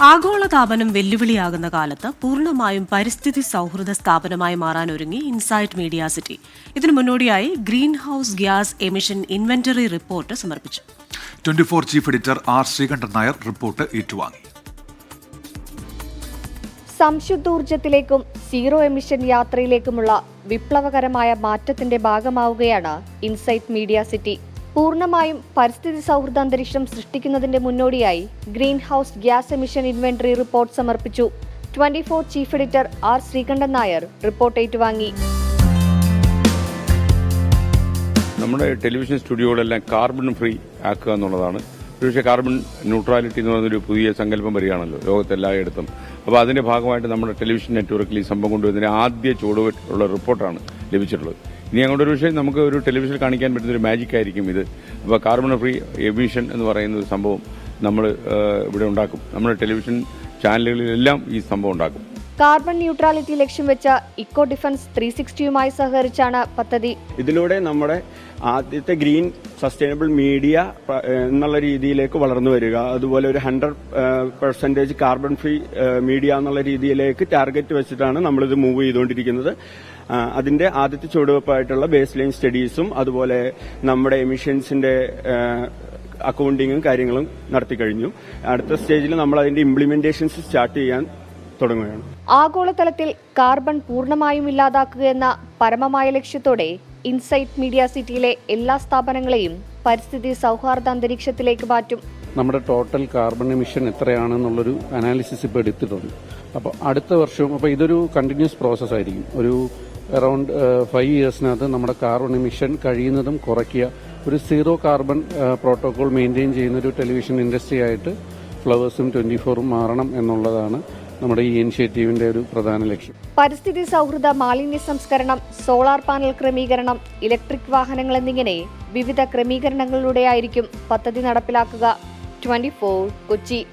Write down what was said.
ആഗോളതാപനം വെല്ലുവിളിയാകുന്ന കാലത്ത് പൂർണമായും പരിസ്ഥിതി സൗഹൃദ സ്ഥാപനമായി മാറാൻ ഒരുങ്ങി ഇൻസൈറ്റ് മീഡിയ സിറ്റി. ഇതിനു മുന്നോടിയായി green house gas emission inventory report സമർപ്പിച്ചു. Twenty four chief editor R Sreekandan Nair report ഏറ്റുവാങ്ങി. സംശുദ്ധൂർജത്തിലേക്കും സീറോ എമിഷൻ യാത്രയിലേക്കുമുള്ള വിപ്ലവകരമായ മാറ്റത്തിന്റെ ഭാഗമാവുകയാണ് ഇൻസൈറ്റ് മീഡിയ സിറ്റി. പൂർണമായും പരിസ്ഥിതി സൗഹൃദ അന്തരീക്ഷം സൃഷ്ടിക്കുന്നതിന്റെ മുന്നോടിയായി green house gas emission inventory report സമർപ്പിച്ചു. Twenty four chief editor R Sreekandan Nair report ഏറ്റുവാങ്ങി. നമ്മുടെ ടെലിവിഷൻ സ്റ്റുഡിയോകളെല്ലാം കാർബൺ ഫ്രീ ആക്കുക എന്നുള്ളതാണ്. ഒരുപക്ഷെ കാർബൺ ന്യൂട്രാലിറ്റി എന്ന് പറയുന്നൊരു പുതിയ സങ്കല്പം വരികയാണല്ലോ ലോകത്തെല്ലായിടത്തും. അപ്പോൾ അതിന്റെ ഭാഗമായിട്ട് നമ്മുടെ ടെലിവിഷൻ നെറ്റ്വർക്കിൽ ഈ സംഭവം കൊണ്ടുവരുന്നതിന് ആദ്യ ചുവടുവെട്ടുള്ള റിപ്പോർട്ടാണ് ലഭിച്ചിട്ടുള്ളത്. ഇനി അങ്ങോട്ട് ഒരു പക്ഷേ നമുക്ക് ഒരു ടെലിവിഷനിൽ കാണിക്കാൻ പറ്റുന്ന ഒരു മാജിക് ആയിരിക്കും ഇത്. അപ്പോൾ കാർബൺ ഫ്രീ എമിഷൻ എന്ന് പറയുന്ന ഒരു സംഭവം നമ്മൾ ഇവിടെ ഉണ്ടാക്കും. നമ്മുടെ ടെലിവിഷൻ ചാനലുകളിലെല്ലാം ഈ സംഭവം ഉണ്ടാക്കും. കാർബൺ ന്യൂട്രാലിറ്റി ലക്ഷ്യം വെച്ച ഇക്കോ ഡിഫൻസ് ത്രീ സിക്സ്റ്റിയുമായി സഹകരിച്ചാണ് പദ്ധതി. ഇതിലൂടെ നമ്മുടെ ആദ്യത്തെ ഗ്രീൻ സസ്റ്റൈനബിൾ മീഡിയ എന്നുള്ള രീതിയിലേക്ക് വളർന്നു വരിക. അതുപോലെ ഒരു hundred percentage carbon free media എന്നുള്ള രീതിയിലേക്ക് ടാർഗറ്റ് വെച്ചിട്ടാണ് നമ്മളിത് മൂവ് ചെയ്തുകൊണ്ടിരിക്കുന്നത്. അതിന്റെ ആദ്യത്തെ ചുവടുവെപ്പായിട്ടുള്ള ബേസ് ലൈൻ സ്റ്റഡീസും അതുപോലെ നമ്മുടെ എമിഷൻസിന്റെ അക്കൗണ്ടിങ്ങും കാര്യങ്ങളും നടത്തി കഴിഞ്ഞു അടുത്ത സ്റ്റേജിൽ നമ്മൾ അതിന്റെ ഇംപ്ലിമെന്റേഷൻസ് സ്റ്റാർട്ട് ചെയ്യാൻ തുടങ്ങുകയാണ്. ആഗോളതലത്തിൽ കാർബൺ പൂർണമായും ഇല്ലാതാക്കുക എന്ന പരമമായ ലക്ഷ്യത്തോടെ ഇൻസൈറ്റ് മീഡിയ സിറ്റിയിലെ എല്ലാ സ്ഥാപനങ്ങളെയും പരിസ്ഥിതി സൗഹാർദ്ദ അന്തരീക്ഷത്തിലേക്ക് മാറ്റും. നമ്മുടെ ടോട്ടൽ കാർബൺ എമിഷൻ എത്രയാണെന്നുള്ളൊരു അനാലിസിസ് ഇപ്പോൾ എടുത്തിട്ടുണ്ട്. അപ്പോൾ അടുത്ത വർഷം അപ്പോൾ ഇതൊരു കണ്ടിന്യൂസ് പ്രോസസ് ആയിരിക്കും. ഒരു അറൌണ്ട് ഫൈവ് ഇയേഴ്സിനകത്ത് നമ്മുടെ കാർബൺ എമിഷൻ കഴിയുന്നതും കുറയ്ക്കുക. ഒരു സീറോ കാർബൺ പ്രോട്ടോകോൾ മെയിന്റെയിൻ ചെയ്യുന്ന ഒരു ടെലിവിഷൻ ഇൻഡസ്ട്രി ആയിട്ട് ഫ്ലവേഴ്സും ട്വന്റി ഫോറും മാറണം എന്നുള്ളതാണ് നമ്മുടെ ഈ ഇനിഷ്യേറ്റീവിന്റെ ഒരു പ്രധാന ലക്ഷ്യം. പരിസ്ഥിതി സൗഹൃദ മാലിന്യ സംസ്കരണം സോളാർ പാനൽ ക്രമീകരണം ഇലക്ട്രിക് വാഹനങ്ങൾ എന്നിങ്ങനെ വിവിധ ക്രമീകരണങ്ങളിലൂടെയായിരിക്കും പദ്ധതി നടപ്പിലാക്കുക. ട്വന്റി കൊച്ചി.